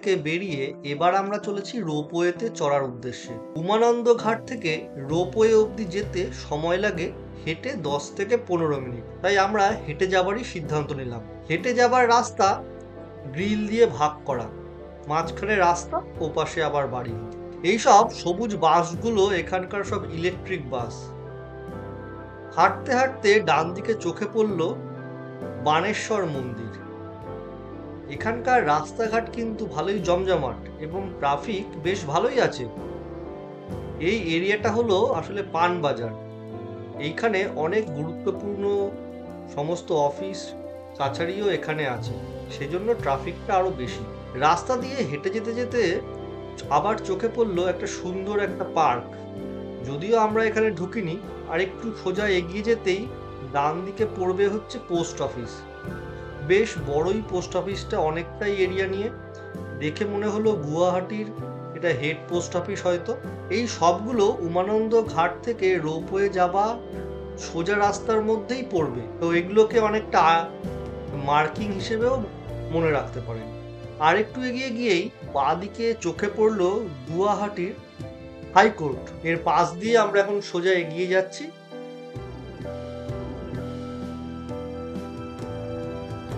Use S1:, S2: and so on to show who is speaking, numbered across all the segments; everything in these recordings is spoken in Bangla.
S1: থেকে বেরিয়ে এবার আমরা চলেছি রোপওয়েতে চড়ার উদ্দেশ্যে। উমানন্দ ঘাট থেকে রোপওয়ে অবধি যেতে সময় লাগে হেঁটে দশ থেকে পনেরো মিনিট। তাই আমরা হেঁটে যাবারই সিদ্ধান্ত নিলাম। হেঁটে যাবার রাস্তা গ্রিল দিয়ে ভাগ করা। মাঝখানে রাস্তা ও পাশে আবার বাড়ি। এইসব সবুজ বাসগুলো এখানকার সব ইলেকট্রিক বাস। হাঁটতে হাঁটতে ডান দিকে চোখে পড়ল বানেশ্বর মন্দির। এখানকার রাস্তাঘাট কিন্তু ভালোই জমজমাট এবং ট্রাফিক বেশ ভালোই আছে। এই এরিয়াটা হলো আসলে পান বাজার। এইখানে অনেক গুরুত্বপূর্ণ সমস্ত অফিস কাছারিও এখানে আছে, সেজন্য ট্রাফিকটা আরও বেশি। রাস্তা দিয়ে হেঁটে যেতে যেতে আবার চোখে পড়ল একটা সুন্দর একটা পার্ক। যদিও আমরা এখানে ঢুকিনি আর একটু সোজা এগিয়ে যেতেই ডান দিকে পড়বে হচ্ছে পোস্ট অফিস। বেশ বড়ই পোস্ট অফিসটা অনেকটাই এরিয়া নিয়ে। দেখে মনে হলো গুয়াহাটির এটা হেড পোস্ট অফিস হয়তো। এই সবগুলো উমানন্দ ঘাট থেকে রোপওয়ে যাওয়া সোজা রাস্তার মধ্যেই পড়বে। তো এগুলোকে অনেকটা মার্কিং হিসেবেও মনে রাখতে পারেন। আর একটু এগিয়ে গিয়েই বাঁদিকে চোখে পড়ল গুয়াহাটির হাইকোর্ট। এর পাশ দিয়ে আমরা এখন সোজা এগিয়ে যাচ্ছি।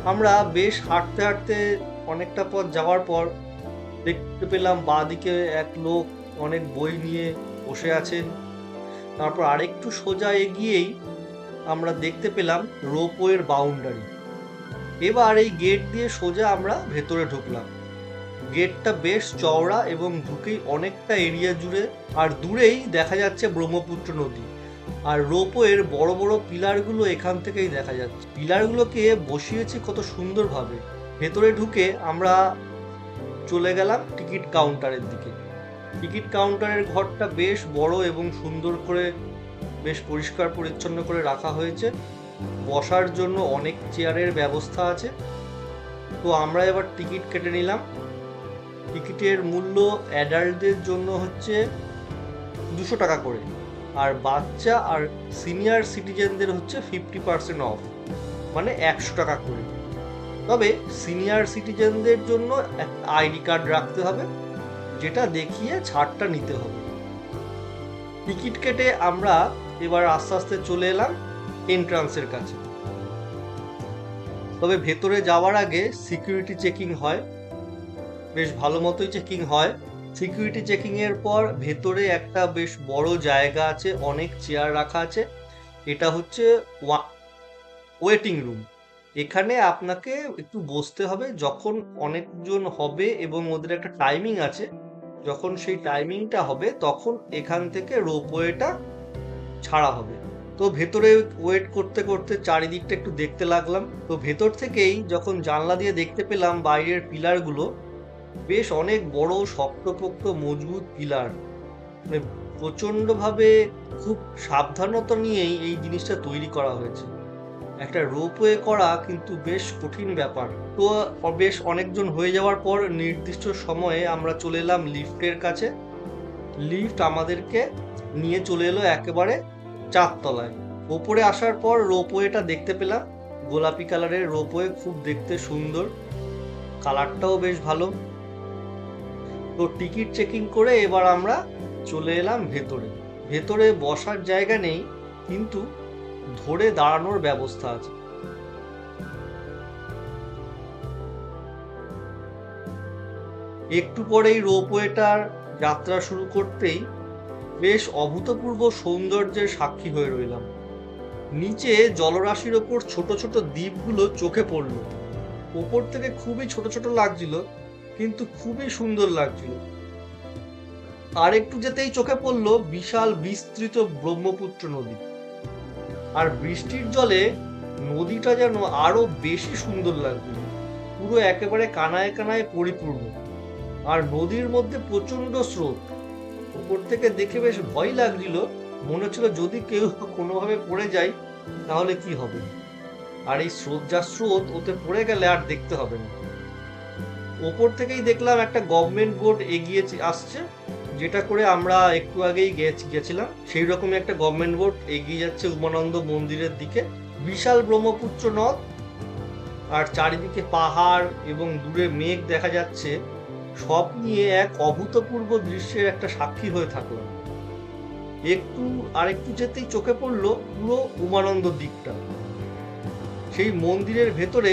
S1: আমরা বেশ হাঁটতে হাঁটতে অনেকটা পথ যাওয়ার পর দেখতে পেলাম বাঁদিকে এক লোক অনেক বই নিয়ে বসে আছেন। তারপর আরেকটু সোজা এগিয়েই আমরা দেখতে পেলাম রোপওয়ের বাউন্ডারি। এবার এই গেট দিয়ে সোজা আমরা ভেতরে ঢুকলাম। গেটটা বেশ চওড়া এবং ঢুকেই অনেকটা এরিয়া জুড়ে আর দূরেই দেখা যাচ্ছে ব্রহ্মপুত্র নদী। আর রোপওয়ের বড় বড় পিলারগুলো এখান থেকেই দেখা যাচ্ছে। পিলারগুলোকে বসিয়েছে কত সুন্দরভাবে। ভেতরে ঢুকে আমরা চলে গেলাম টিকিট কাউন্টারের দিকে। টিকিট কাউন্টারের ঘরটা বেশ বড় এবং সুন্দর করে বেশ পরিষ্কার পরিচ্ছন্ন করে রাখা হয়েছে। বসার জন্য অনেক চেয়ারের ব্যবস্থা আছে। তো আমরা এবার টিকিট কেটে নিলাম। টিকিটের মূল্য অ্যাডাল্টদের জন্য হচ্ছে দুশো টাকা করে। আর বাচ্চা আর সিনিয়র সিটিজেনদের হচ্ছে ফিফটি পার্সেন্ট অফ মানে একশো টাকা করে। তবে সিনিয়র সিটিজেনদের জন্য আইডি কার্ড রাখতে হবে, যেটা দেখিয়ে ছাড়টা নিতে হবে। টিকিট কেটে আমরা এবার আস্তে আস্তে চলে এলাম এন্ট্রান্সের কাছে। তবে ভেতরে যাওয়ার আগে সিকিউরিটি চেকিং হয়। বেশ ভালো মতোই চেকিং হয়। সিকিউরিটি চেকিং এর পর ভেতরে একটা বেশ বড় জায়গা আছে, অনেক চেয়ার রাখা আছে। এটা হচ্ছে ওয়েটিং রুম। এখানে আপনাকে একটু বসতে হবে যখন অনেকজন হবে এবং ওদের একটা টাইমিং আছে। যখন সেই টাইমিংটা হবে তখন এখান থেকে রোপওয়েটা ছাড়া হবে। তো ভেতরে ওয়েট করতে করতে চারিদিকটা একটু দেখতে লাগলাম। তো ভেতর থেকেই যখন জানলা দিয়ে দেখতে পেলাম বাইরের পিলারগুলো বেশ অনেক বড়, শক্তপোক্ত, মজবুত পিলার। মানে প্রচণ্ডভাবে খুব সাবধানতা নিয়েই এই জিনিসটা তৈরি করা হয়েছে। একটা রোপওয়ে করা কিন্তু বেশ কঠিন ব্যাপার। তো, বেশ অনেকজন হয়ে যাওয়ার পর নির্দিষ্ট সময়ে আমরা চলে এলাম লিফটের কাছে। লিফট আমাদেরকে নিয়ে চলে এলো একেবারে চারতলায়। ওপরে আসার পর রোপওয়েটা দেখতে পেলাম। গোলাপি কালারের রোপওয়ে খুব দেখতে সুন্দর। কালারটাও বেশ ভালো। তো টিকিট চেকিং করে এবার আমরা চলে এলাম ভেতরে। ভেতরে বসার জায়গা নেই, কিন্তু ধরে দাঁড়ানোর ব্যবস্থা আছে। একটু পরেই রোপওয়েটার যাত্রা শুরু করতেই বেশ অভূতপূর্ব সৌন্দর্যের সাক্ষী হয়ে রইলাম। নিচে জলরাশির ওপর ছোট ছোট দ্বীপগুলো চোখে পড়ল। ওপর থেকে খুবই ছোট ছোট লাগছিল কিন্তু খুবই সুন্দর লাগছিল। আর একটু যেতেই চোখে পড়ল বিশাল বিস্তৃত ব্রহ্মপুত্র নদী। আর বৃষ্টির জলে নদীটা যেন আরও বেশি সুন্দর লাগছিল। পুরো একেবারে কানায় কানায় পরিপূর্ণ। আর নদীর মধ্যে প্রচণ্ড স্রোত। উপর থেকে দেখে বেশ ভয় লাগছিল। মনে হচ্ছিল যদি কেউ কোনোভাবে পড়ে যায়, তাহলে কি হবে? আর এই স্রোত যা স্রোত ওতে পড়ে গেলে আর দেখতে হবে না। ওপর থেকেই দেখলাম একটা গভর্নমেন্ট বোর্ড এগিয়ে আসছে, যেটা করে আমরা একটু আগেই গেছিলাম। সেই রকমই একটা গভর্নমেন্ট বোর্ড এগিয়ে যাচ্ছে উমানন্দ মন্দিরের দিকে। বিশাল ব্রহ্মপুত্র নদ, আর চারিদিকে পাহাড় এবং দূরে মেঘ দেখা যাচ্ছে। সব নিয়ে এক অভূতপূর্ব দৃশ্যের একটা সাক্ষী হয়ে থাকলাম। একটু আরেকটু যেতেই চোখে পড়ল পুরো উমানন্দ দিকটা সেই মন্দিরের ভেতরে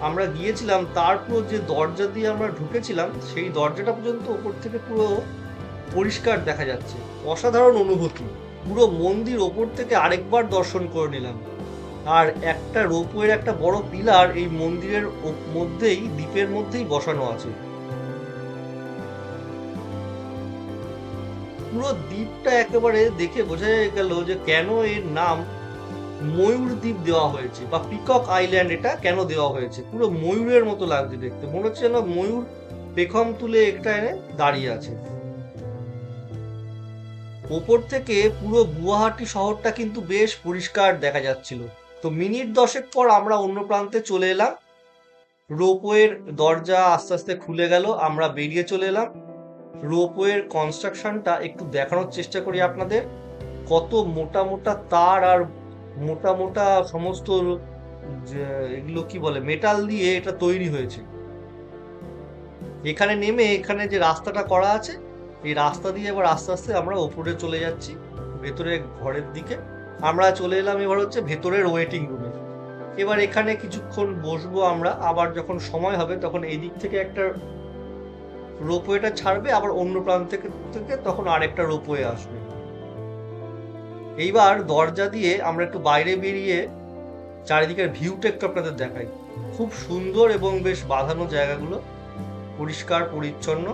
S1: আমরা গিয়েছিলাম তারপর যে দরজা দিয়ে আমরা ঢুকেছিলাম, সেই দরজাটা পর্যন্ত ওপর থেকে পুরো পরিষ্কার দেখা যাচ্ছে। অসাধারণ অনুভূতি। পুরো মন্দির ওপর থেকে আরেকবার দর্শন করে নিলাম। আর একটা রোপওয়ের একটা বড় পিলার এই মন্দিরের মধ্যেই, দ্বীপের মধ্যেই বসানো আছে। পুরো দ্বীপটা একেবারে দেখে বোঝা গেল যে কেন এর নাম ময়ূর দ্বীপ দেওয়া হয়েছে বা পিকক আইল্যান্ড এটা কেন দেওয়া হয়েছে? পুরো ময়ূরের মতো লাগছে দেখতে। মনে হচ্ছে যেন ময়ূর পেখম তুলে একটা এনে দাঁড়িয়ে আছে। ওপর থেকে পুরো গুয়াহাটি শহরটা কিন্তু বেশ পরিষ্কার দেখা যাচ্ছিল। তো মিনিট দশেক পর আমরা অন্য প্রান্তে চলে এলাম। রোপওয়ের দরজা আস্তে আস্তে খুলে গেল, আমরা বেরিয়ে চলে এলাম। রোপওয়ের কনস্ট্রাকশনটা একটু দেখানোর চেষ্টা করি আপনাদের। কত মোটা মোটা তার আর মোটা মোটা সমস্ত যে- এগুলো কি বলে মেটাল দিয়ে এটা তৈরি হয়েছে। এখানে নেমে এখানে যে রাস্তাটা করা আছে, এই রাস্তা দিয়ে এবার আস্তে আস্তে আমরা ওপরে চলে যাচ্ছি, ভেতরে ঘরের দিকে। আমরা চলে এলাম এবার হচ্ছে ভেতরের ওয়েটিং রুমে এবার এখানে কিছুক্ষণ বসবো আমরা, আবার যখন সময় হবে তখন এই দিক থেকে একটা রোপওয়েটা ছাড়বে, আবার অন্য প্রান্ত থেকে থেকে তখন আরেকটা রোপওয়ে আসবে। এইবার দরজা দিয়ে আমরা একটু বাইরে বেরিয়ে চারিদিকের ভিউটা একটু আপনাদের দেখাই। খুব সুন্দর এবং বেশ বাঁধানো জায়গাগুলো, পরিষ্কার, পরিচ্ছন্ন।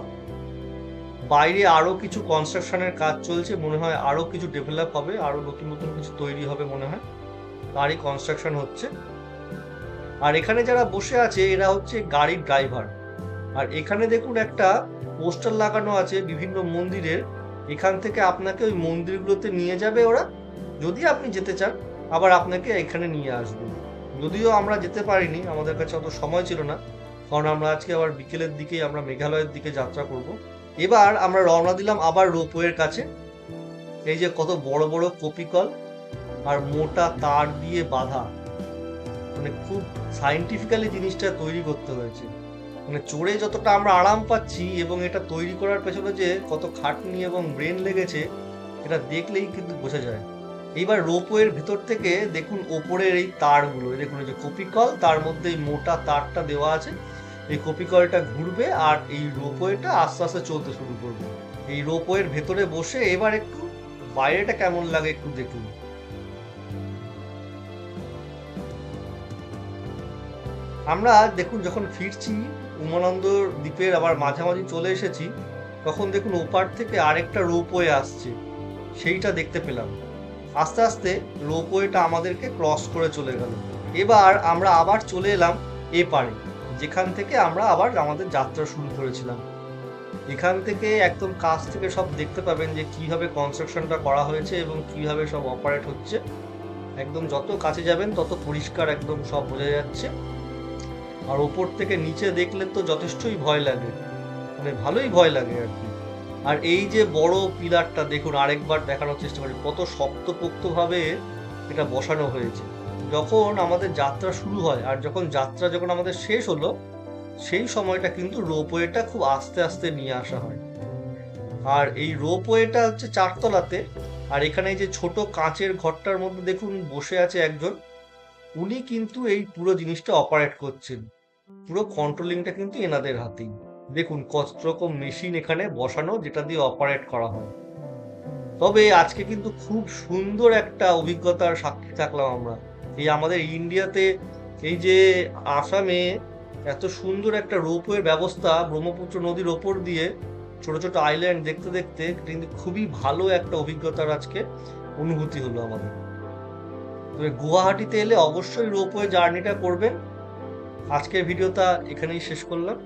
S1: বাইরে আরও কিছু কনস্ট্রাকশনের কাজ চলছে, মনে হয় আরও কিছু ডেভেলপ হবে, আরও নতুন নতুন কিছু তৈরি হবে মনে হয়। তারই কনস্ট্রাকশন হচ্ছে। আর এখানে যারা বসে আছে, এরা হচ্ছে গাড়ির ড্রাইভার আর এখানে দেখুন একটা পোস্টার লাগানো আছে বিভিন্ন মন্দিরের। এখান থেকে আপনাকে ওই মন্দিরগুলোতে নিয়ে যাবে ওরা। যদি আপনি যেতে চান, আবার আপনাকে এখানে নিয়ে আসবে। যদিও আমরা যেতে পারিনি, আমাদের কাছে অত সময় ছিল না, কারণ আমরা আজকে আবার বিকেলের দিকেই আমরা মেঘালয়ের দিকে যাত্রা করব। এবার আমরা রওনা দিলাম আবার রোপওয়ের কাছে। এই যে কত বড় বড় কপিকল আর মোটা তার দিয়ে বাঁধা। মানে খুব সাইন্টিফিক্যালি জিনিসটা তৈরি করতে হয়েছে। মানে চড়ে যতটা আমরা আরাম পাচ্ছি এবং এটা তৈরি করার পেছনে যে কত খাটনি এবং ব্রেন লেগেছে, এটা দেখলেই কিন্তু বোঝা যায়। এইবার রোপওয়ের ভেতর থেকে দেখুন ওপরের এই তারগুলো। দেখুন যে কপিকল, তার মধ্যে এই মোটা তারটা দেওয়া আছে। এই কপিকলটা ঘুরবে আর এই রোপওয়েটা আস্তে আস্তে চলতে শুরু করবে। এই রোপওয়ের ভেতরে বসে এবার একটু বাইরেটা কেমন লাগে একটু দেখুন। আমরা দেখুন যখন ফিরছি উমানন্দ দ্বীপের আবার মাঝামাঝি চলে এসেছি, তখন দেখুন ওপার থেকে আরেকটা রোপওয়ে আসছে, সেইটা দেখতে পেলাম। আস্তে আস্তে রোপওয়েটা আমাদেরকে ক্রস করে চলে গেল। এবার আমরা আবার চলে এলাম এ পারে যেখান থেকে আমরা আবার আমাদের যাত্রা শুরু করেছিলাম। এখান থেকে একদম কাছ থেকে সব দেখতে পাবেন যে কীভাবে কনস্ট্রাকশনটা করা হয়েছে এবং কীভাবে সব অপারেট হচ্ছে। একদম যত কাছে যাবেন, তত পরিষ্কার একদম সব বোঝা যাচ্ছে। আর ওপর থেকে নিচে দেখলে তো যথেষ্টই ভয় লাগে। মানে ভালোই ভয় লাগে আর কি। আর এই যে বড় পিলারটা দেখুন, আরেকবার দেখানোর চেষ্টা করি, কত শক্তপোক্তভাবে এটা বসানো হয়েছে। যখন আমাদের যাত্রা শুরু হয়, আর যখন যাত্রা যখন আমাদের শেষ হলো, সেই সময়টা কিন্তু রোপওয়েটা খুব আস্তে আস্তে নিয়ে আসা হয়। আর এই রোপওয়েটা হচ্ছে চারতলাতে, আর এখানে যে ছোট কাঁচের ঘরটার মধ্যে দেখুন, বসে আছে একজন। উনি কিন্তু এই পুরো জিনিসটা অপারেট করছেন। পুরো কন্ট্রোলিংটা কিন্তু এনাদের হাতেই। দেখুন কত রকম মেশিন এখানে বসানো যেটা দিয়ে অপারেট করা হয়। তবে আজকে কিন্তু খুব সুন্দর একটা অভিজ্ঞতার সাক্ষী থাকলাম আমরা। এই আমাদের ইন্ডিয়াতে এই যে আসামে এত সুন্দর একটা রোপওয়ের ব্যবস্থা, ব্রহ্মপুত্র নদীর ওপর দিয়ে ছোট ছোট আইল্যান্ড দেখতে দেখতে কিন্তু খুবই ভালো একটা অভিজ্ঞতার আজকে অনুভূতি হলো আমাদের। তবে গুয়াহাটিতে এলে অবশ্যই রোপওয়ে জার্নিটা করবেন। আজকের ভিডিওটা এখানেই শেষ করলাম।